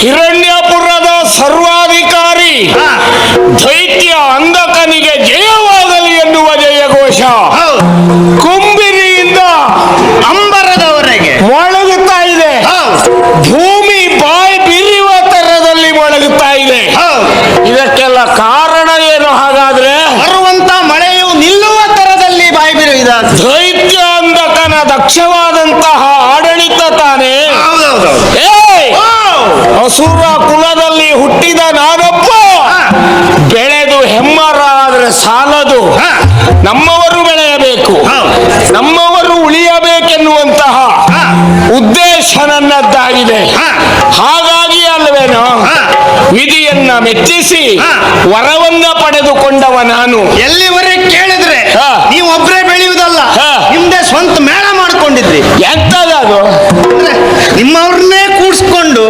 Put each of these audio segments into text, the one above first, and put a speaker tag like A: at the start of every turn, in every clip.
A: ಹಿರಣ್ಯಪುರದ ಸರ್ವಾಧಿಕಾರಿ. ದೈತ್ಯ ಅಂಧಕನಿಗೆ ಜಯವಾಗಲಿ ಎನ್ನುವ ಜಯಘೋಷ.
B: ಘೋಷ
A: ಕುಂಬಿರಿಯಿಂದ
B: ಅಂಬರದವರೆಗೆ.
A: ಮೊಳಗುತ್ತಾ ಇದೆ. ಭೂಮಿ ಬಾಯಿ ಬಿರಿಯುವ ತರದಲ್ಲಿ ಮೊಳಗುತ್ತಾ ಇದೆ. ಇದಕ್ಕೆಲ್ಲ ಕಾರಣ ಏನು ಹಾಗಾದ್ರೆ?
B: ಬರುವಂತ ಮಳೆಯು ನಿಲ್ಲುವ ತರದಲ್ಲಿ ಬಾಯಿ ಬಿರುವುದಾದ
A: ದೈತ್ಯ ಅಂಧಕನ ದಕ್ಷವಾದಂತಹ ಅಸುರ ಕುಲದಲ್ಲಿ ಹುಟ್ಟಿದ ನಾನೊಬ್ಬ ಬೆಳೆದು ಹೆಮ್ಮರಾದ್ರೆ ಸಾಲದು
B: ಹಾ.
A: ನಮ್ಮವರು ಬೆಳೆಯಬೇಕು. ನಮ್ಮವರು ಉಳಿಯಬೇಕೆನ್ನುವಂತಹ. ಉದ್ದೇಶ ನನ್ನದ್ದಾಗಿದೆ. ಹಾಗಾಗಿ ಅಲ್ವೇನೋ. ವಿಧಿಯನ್ನ ಮೆಚ್ಚಿಸಿ. ವರವನ್ನ ಪಡೆದುಕೊಂಡವ ನಾನು
B: ಎಲ್ಲಿವರೆ ಕೇಳಿದ್ರೆ. ನೀವು ಒಬ್ಬರೇ ಬೆಳೆಯುವುದಲ್ಲ
A: ಹಿಂದೆ
B: ನಿಮ್ದೇ ಸ್ವಂತ ಮೇಳ ಮಾಡ್ಕೊಂಡಿದ್ರಿ
A: ಎಂತದ
B: ಅದು ನಿಮ್ಮವ್ರನ್ನೇ ಕೂಡ್ಸ್ಕೊಂಡು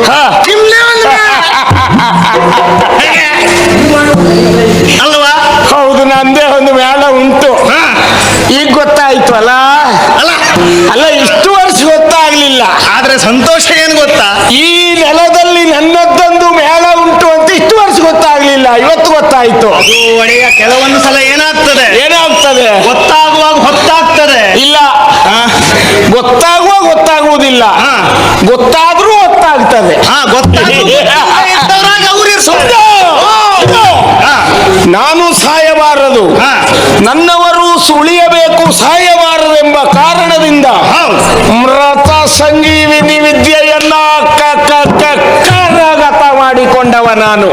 A: ಅಲ್ಲ
B: ಅಲ್ಲ.
A: ಅಲ್ಲ ಇಷ್ಟು ವರ್ಷ ಗೊತ್ತಾಗ್ಲಿಲ್ಲ.
B: ಆದ್ರೆ ಸಂತೋಷ ಏನ್ ಗೊತ್ತಾ?
A: ಈ ನೆಲದಲ್ಲಿ ನನ್ನದ್ದೊಂದು ಮೇಳ ಉಂಟು ಅಂತ ಇಷ್ಟು ವರ್ಷ ಗೊತ್ತಾಗ್ಲಿಲ್ಲ. ಇವತ್ತು ಗೊತ್ತಾಯ್ತು.
B: ಅದು ಒಡೆಯ ಕೆಲವೊಂದು ಸಲ ಏನಾಗ್ತದೆ?
A: ಏನಾಗ್ತದೆ?
B: ಗೊತ್ತಾಗುವಾಗ ಹೊತ್ತಾಗ್ತದೆ.
A: ಇಲ್ಲ.
B: ಗೊತ್ತಾಗುವಾಗ
A: ಗೊತ್ತಾಗುವ ಗೊತ್ತಾಗುವುದಿಲ್ಲ.
B: ಹಾ.
A: ಗೊತ್ತಾದ್ರೂ ಗೊತ್ತಾಗ್ತದೆ.
B: ಹಾ
A: ಸುಮ್ನೆ. ನಾನು ಸಾಯಬಾರದು.
B: ಹಾ.
A: ನನ್ನವರು ಸುಳಿಯಬೇಕು ಸಾಯಬಾರದೆಂಬ ಕಾರಣದಿಂದ ಮೃತ ಸಂಜೀವಿನಿ ವಿದ್ಯೆಯನ್ನ ಕರಗತ ಮಾಡಿಕೊಂಡವ ನಾನು.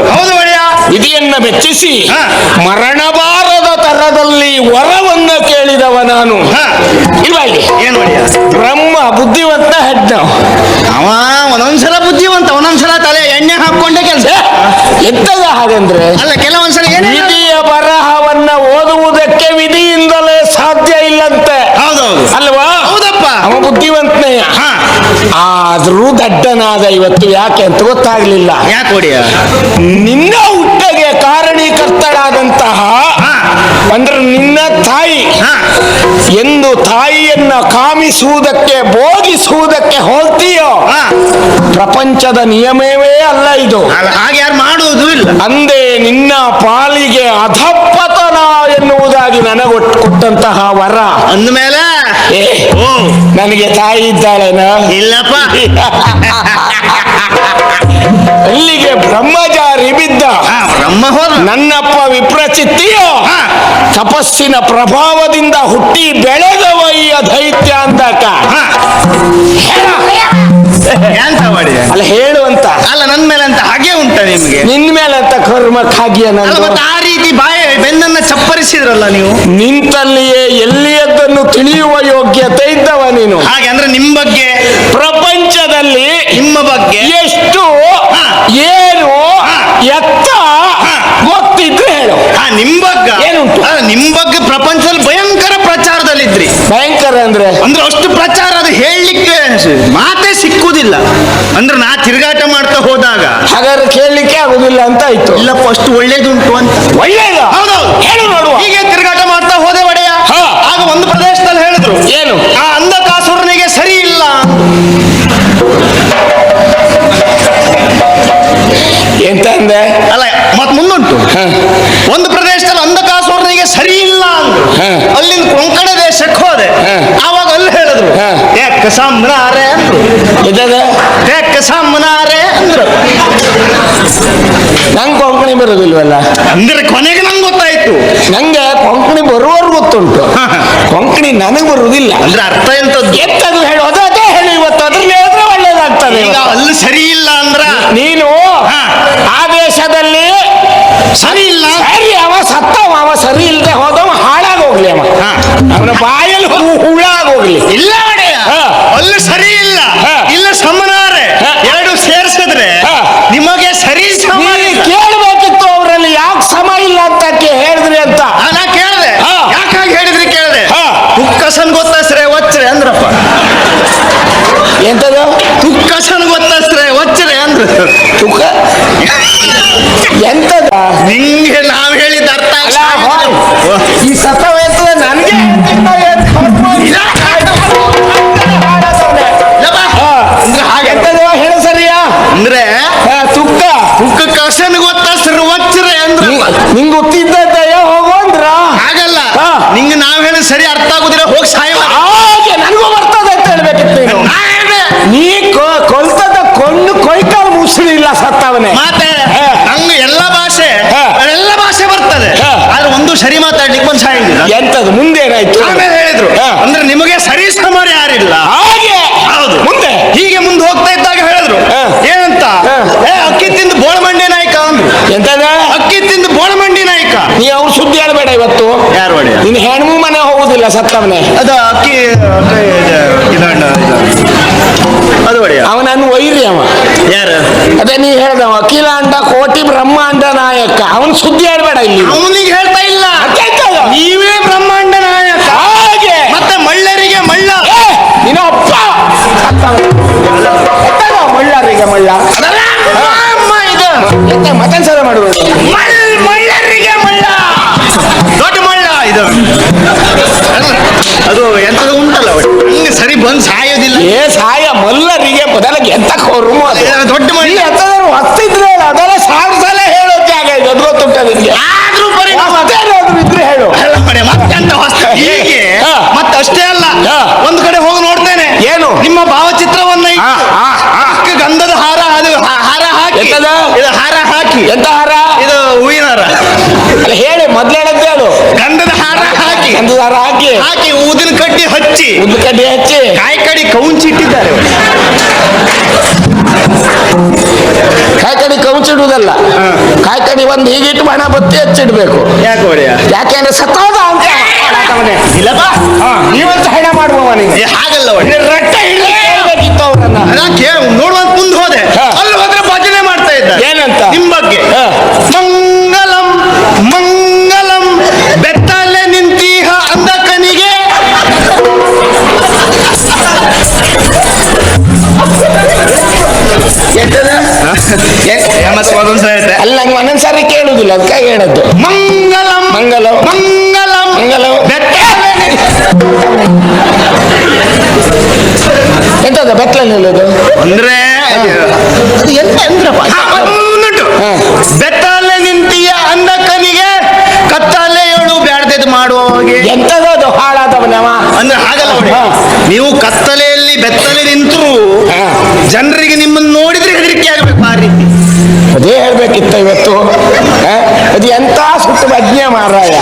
A: ವಿಧಿಯನ್ನ ಮೆಚ್ಚಿಸಿ. ಮರಣಬಾರದ ತರದಲ್ಲಿ ವರವನ್ನ ಕೇಳಿದವ ನಾನು. ಇಲ್ವಾ ಇಲ್ಲಿ?
B: ಏನ್
A: ಬ್ರಹ್ಮ ಬುದ್ಧಿವಂತ ಹೆಜ್ಜ
B: ಅವ ಒಂದೊಂದ್ಸಲ ಬುದ್ಧಿವಂತ ಒಂದೊಂದ್ಸಲ ತಲೆ ಎಣ್ಣೆ ಹಾಕೊಂಡೆ ಕೆಲಸ.
A: ಎಂತದ ಹಾಗಂದ್ರೆ
B: ಅಲ್ಲ ಕೆಲವೊಂದ್ಸಲ ಏನೇ
A: ಆದ್ರೂ ದಡ್ಡನಾದ ಇವತ್ತು ಯಾಕೆ ಅಂತ ಗೊತ್ತಾಗ್ಲಿಲ್ಲ.
B: ಯಾಕೆ
A: ನಿನ್ನ ಹುಟ್ಟಗೆ ಕಾರಣೀಕರ್ತಳಾದಂತಹ. ಅಂದ್ರೆ ನಿನ್ನ ತಾಯಿ ಎಂದು ತಾಯಿಯನ್ನ ಕಾಮಿಸುವುದಕ್ಕೆ ಬೋಧಿಸುವುದಕ್ಕೆ ಹೋಗ್ತೀಯೋ? ಪ್ರಪಂಚದ ನಿಯಮವೇ ಅಲ್ಲ ಇದು.
B: ಹಾಗೆ ಯಾರು ಮಾಡುವುದು ಇಲ್ಲ.
A: ಅಂದೇ ನಿನ್ನ ಪಾಲಿಗೆ ಅಧಪ್ಪತನ ಎನ್ನುವುದಾಗಿ ನನಗೊಟ್ಟು ಕೊಟ್ಟಂತಹ ವರ.
B: ಅಂದಮೇಲೆ?
A: ನನಗೆ ತಾಯಿ ಇದ್ದಾಳೇನ?
B: ಇಲ್ಲಪ್ಪ.
A: ಅಲ್ಲಿಗೆ ಬ್ರಹ್ಮಚಾರಿ ಬಿದ್ದ.
B: ಹಾ, ಬ್ರಹ್ಮ ಹೋದ
A: ನನ್ನಪ್ಪ ವಿಪ್ರಚಿತ್ತಿಯೋ?
B: ಹಾ.
A: ತಪಸ್ಸಿನ ಪ್ರಭಾವದಿಂದ ಹುಟ್ಟಿ ಬೆಳೆದವಯ್ಯ ಈ ದೈತ್ಯ ಅಂದಕ
B: ಹಾ. ಎಂತ ಒಡೆಯ
A: ಅಲ್ಲ ಹೇಳುವಂತ.
B: ಅಲ್ಲ ನನ್ ಮೇಲೆ ಅಂತ ಹಾಗೆ ಉಂಟ ನಿಮ್ಗೆ?
A: ನಿನ್ ಮೇಲೆ ಅಂತ ಕರ್ಮ
B: ಅಲ್ಲ ಮತ್ತೆ ಆ ರೀತಿ ಬಾಯ ಬೆನ್ನನ್ನ ಚಪ್ಪರಿಸಿದ್ರಲ್ಲ ನೀವು?
A: ನಿಂತಲ್ಲಿಯೇ ಎಲ್ಲಿಯದ್ದನ್ನು ತಿಳಿಯುವ ಯೋಗ್ಯತೆ ಇದ್ದವ ನೀನು.
B: ಹಾಗೆ ಅಂದ್ರೆ ನಿಮ್ ಬಗ್ಗೆ?
A: ಪ್ರಪಂಚದಲ್ಲಿ
B: ನಿಮ್ಮ ಬಗ್ಗೆ?
A: ಎಷ್ಟು ಏನು. ಎತ್ತ. ಗೊತ್ತಿದ್ರೆ ಹೇಳು.
B: ಹಾ ನಿಮ್ ಬಗ್ಗೆ?
A: ಏನುಂಟು?
B: ಅಲ್ಲ, ನಿಮ್ ಬಗ್ಗೆ ಪ್ರಪಂಚದಲ್ಲಿ ಭಯಂಕರ ಪ್ರಚಾರದಲ್ಲಿದ್ರಿ.
A: ಭಯಂಕರ ಅಂದ್ರೆ?
B: ಅಂದ್ರೆ ಅಷ್ಟು ಪ್ರಚಾರ ಅದು ಹೇಳಲಿಕ್ಕೆ ಮಾತೇ ಸಿಕ್ಕುದಿಲ್ಲ ಅಂದ್ರೆ ನಾ ತಿರುಗಾಟ ಮಾಡ್ತಾ ಹೋದಾಗ
A: ಹಾಗಾದ್ರೆ ಕೇಳಲಿಕ್ಕೆ ಆಗುದಿಲ್ಲ ಅಂತ ಆಯ್ತು.
B: ಇಲ್ಲ ಫಸ್ಟ್ ಒಳ್ಳೇದುಂಟು ಅಂತ.
A: ಒಳ್ಳೇದು? ಹೇಳು ನೋಡುವ.
B: ಹೀಗೆ ತಿರುಗಾಟ ಮಾಡ್ತಾ ಹೋದೆ ಒಡೆಯ.
A: ಹಾ.
B: ಆಗ ಒಂದು ಪ್ರದೇಶದಲ್ಲಿ ಹೇಳಿದ್ರು
A: ಏನು?
B: ಆ ಅಂಧಕಾಸುರನಿಗೆ ಸರಿ ಇಲ್ಲ
A: ಎಂತ ಅಂದೆ?
B: ಅಲ್ಲ ಮತ್ ಮುಂದುಂಟು.
A: ಹ.
B: ಒಂದು ಪ್ರದೇಶದಲ್ಲಿ ಅಂಧಕಾಸುರನಿಗೆ ಸರಿ ಇಲ್ಲ ಅಂದ್ರು. ಅಲ್ಲಿಂದ ಕೊಂಕಣ ದೇಶಕ್ಕೆ ಹೋದೆ. ಆವಾಗ ಅಲ್ಲಿ ಹೇಳಿದ್ರು
A: ಯಾ
B: ತೆಕ್ಕ ತೆಕ್ಕ ಸಾಮ್ನಾರೆ ಅಂದ್ರು.
A: ನಂಗೆ ಕೊಂಕಣಿ ಬರೋದಿಲ್ವಲ್ಲ?
B: ಅಂದ್ರೆ ಕೊನೆಗೆ ನಂಗೆ ಗೊತ್ತಾಯ್ತು.
A: ನಂಗೆ ಕೊಂಕಣಿ ಬರುವವರು ಗೊತ್ತುಂಟು. ಕೊಂಕಣಿ ನನಗೆ ಬರುವುದಿಲ್ಲ
B: ಅಂದ್ರೆ ಅರ್ಥ ಎಂತದ್ದು?
A: ಎಂತದು ಹೇಳು ಅದು ಅದೇ ಹೇಳಿ ಇವತ್ತು. ಅದ್ರಲ್ಲಿ ಹೇಳಿದ್ರೆ ಒಳ್ಳೇದಾಗ್ತದೆ
B: ಈಗ ಅಲ್ಲಿ ಸರಿ ಇಲ್ಲ ಅಂದ್ರ?
A: ನೀನು. ಆ ದೇಶದಲ್ಲಿ
B: ಸರಿ ಇಲ್ಲ?
A: ಸರಿ ಅವ ಸತ್ತವ ಅವ ಸರಿ ಇಲ್ಲದೆ ಹೋದವ ಹಾಳಾಗೋಗ್ಲಿ ಅವ. ಅವನ ಬಾಯಲ್ಲಿ ಹು- ಹುಳಾಗೋಗ್ಲಿ.
B: ಇಲ್ಲ. ಎಂತದ?
A: ತುಕ್ಕ
B: ಸನ್ ಗೊತ್ತಸ್ತ್ರೆ ಒಚ್ಚರೆ ಅಂದ್ರೆ.
A: ತುಕ್ಕ? ಎಂತದ?
B: ನಿಂಗೆ ನಾವು ಹೇಳಿದ ಅರ್ಥ
A: ಈ ಸತ್ತವ ಅಂದ್ರೆ ನನಗೆ
B: ಹಾಗೆಂತದ ಹೇಳ ಸರಿಯಾ? ಅಂದ್ರೆ ತುಕ್ಕ.
A: ತುಕ್ಕ ಕಸನ್ ಗೊತ್ತಸ್ತ್ರೆ
B: ಒಚ್ಚರೆ
A: ಅಂದ್ರೆ. ನಿಂಗೆ ಗೊತ್ತಿದ್ದ ಹೋಗೋ ಅಂದ್ರ? ಆಗಲ್ಲ
B: ನಿಂಗೆ ನಾವು ಹೇಳ ಸರಿ ಅರ್ಥ ಆಗುದಿಲ್ಲ ಹೋಗಿ ಸಾಯವ
A: ಸತ್ತವನೇ
B: ಮಾತೆ. ನಂಗೆ ಎಲ್ಲ ಭಾಷೆ. ಎಲ್ಲ ಭಾಷೆ ಬರ್ತದೆ. ಆದ್ರೆ ಒಂದು ಸರಿ ಮಾತಾಡ್ಲಿಕ್ಕೆ ಒಂದು ಸಾಯಂಗಿಲ್ಲ
A: ಎಂತದು ಮುಂದೇನಾಯ್ತು
B: ಆಮೇಲೆ ಹೇಳಿದ್ರು. ಅಂದ್ರೆ ನಿಮಗೆ ಸರಿ ಸಮಾನ ಯಾರಿಲ್ಲ
A: ಹಾಗೆ
B: ಹೌದು
A: ಮುಂದೆ
B: ಹೀಗೆ ಮುಂದೆ ಹೋಗ್ತಾ ಇದ್ದಾಗ ಹೇಳಿದ್ರು
A: ಹಾ.
B: ಏನಂತ
A: ಹಾ.
B: ಏ ಅಕ್ಕಿ ತಿಂದು ಬೋಳಮಂಡಿ ನಾಯಕ ಅಂದ್ರು
A: ಎಂತದ
B: ಅಕ್ಕಿ ತಿಂದು ಬೋಳಮಂಡಿ ನಾಯಕ
A: ನೀ ಹೇಳ್ಬೇಡ ಇವತ್ತು.
B: ಯಾರು
A: ನಿನ್ ಹೆಣ್ಮು ಮನೆ ಹೋಗುದಿಲ್ಲ ಸತ್ತವನೇ.
B: ಅದು ಅಕ್ಕಿ ಅಕ್ಕಿ ಇದು- ಇದಣ್ಣ ಇದು. ಅದು ಒಡೆಯ?
A: ಅವನನ್ನು ಒಯ್ರಿ ಅವ.
B: ಯಾರು?
A: ಅದೇ ನೀ ಹೇಳ್ದವ ಅಖಿಲಾಂಡ ಕೋಟಿ ಬ್ರಹ್ಮಾಂಡ ನಾಯಕ. ಅವನ್ ಸುದ್ದಿ ಹೇಳ್ಬೇಡ ಇಲ್ಲಿ.
B: ಅವನಿಗೆ ಹೇಳ್ತಾ ಇಲ್ಲ. ಅದು ಎಂತದು ಉಂಟಲ್ಲ. ಹಂಗೆ ಸರಿ ಬಂದು ಸಾಯೋದಿಲ್ಲ.
A: ಏ ಸಾಯ ಮಲ್ಲರಿಗೆ ಬದಲಾಗಿ ಎಂತ
B: ದೊಡ್ಡ
A: ನೀ
B: ಒಂದು ಹಾಕಿ ಹಾಕಿ ಊದಿನ ಕಡ್ಡಿ ಹಚ್ಚಿ.
A: ಉದ್ದು ಕಡ್ಡಿ ಹಚ್ಚಿ.
B: ಕಾಯಿ ಕಡಿ ಕೌಂಚಿಟ್ಟಿದ್ದಾರೆ
A: ಕಾಯಿ ಕಡಿ ಕೌಂಚಿಡುವುದಲ್ಲ ಕಾಯಿ ಕಡಿ ಒಂದು ಹೀಗಿಟ್ಟು ಬಣ ಬತ್ತಿ ಹಚ್ಚಿಡ್ಬೇಕು ಯಾಕೆಂದ್ರೆ ಸತ್ತೋದ ಅಂತ.
B: ಇಲ್ಲಪ್ಪ
A: ನೀವಂತ ಹಣ ಮಾಡುವವ
B: ಹಾಗಲ್ಲ
A: ರಟ್ಟ ಹಿಡಿದು ಕೇಳಬೇಕಿತ್ತು ಅವರನ್ನ.
B: ಅದಕ್ಕೆ
A: ಒಂದೊಂದ್ ಸಾರಿ ಕೇಳುದಿಲ್ಲ ಅದಕ್ಕಾಗಿ ಹೇಳದ್ದು
B: ಮಂಗಲಂ
A: ಮಂಗಲಂ.
B: ಮಂಗಲಂ
A: ಮಂಗಲ.
B: ಬೆತ್ತಲೆ ನಿಂತ-
A: ಎಂತದ ಬೆತ್ತಲಲ್ಲಿ ಹೇಳೋದು
B: ಅಂದ್ರೆ ಅದು ಎಂತ ಅಂದ್ರಪ್ಪ ಬೆತ್ತಲ್ಲೇ ನಿಂತೀಯ ಅಂದಕನಿಗೆ ಕತ್ತಲೆ ಏಳು ಬ್ಯಾಡ್ದೆದು ಮಾಡುವವಗೆ
A: ಎಂತದ ಅದು ಹಾಳಾದವನವ
B: ಅಂದ್ರೆ ಹಾಗಲ್ಲ ನೀವು ಕತ್ತಲೆಯಲ್ಲಿ ಬೆತ್ತಲೆ ನಿಂತರೂ. ಜನರಿಗೆ ನಿಮ್ಮನ್ನು ನೋಡಿದ್ರೆ
A: ಅದೇ ಹೇಳ್ಬೇಕಿತ್ತ ಇವತ್ತು? ಅದು ಎಂತ ಸುಟ್ಟು ಅಜ್ಞೆ ಮಾರಾಯ.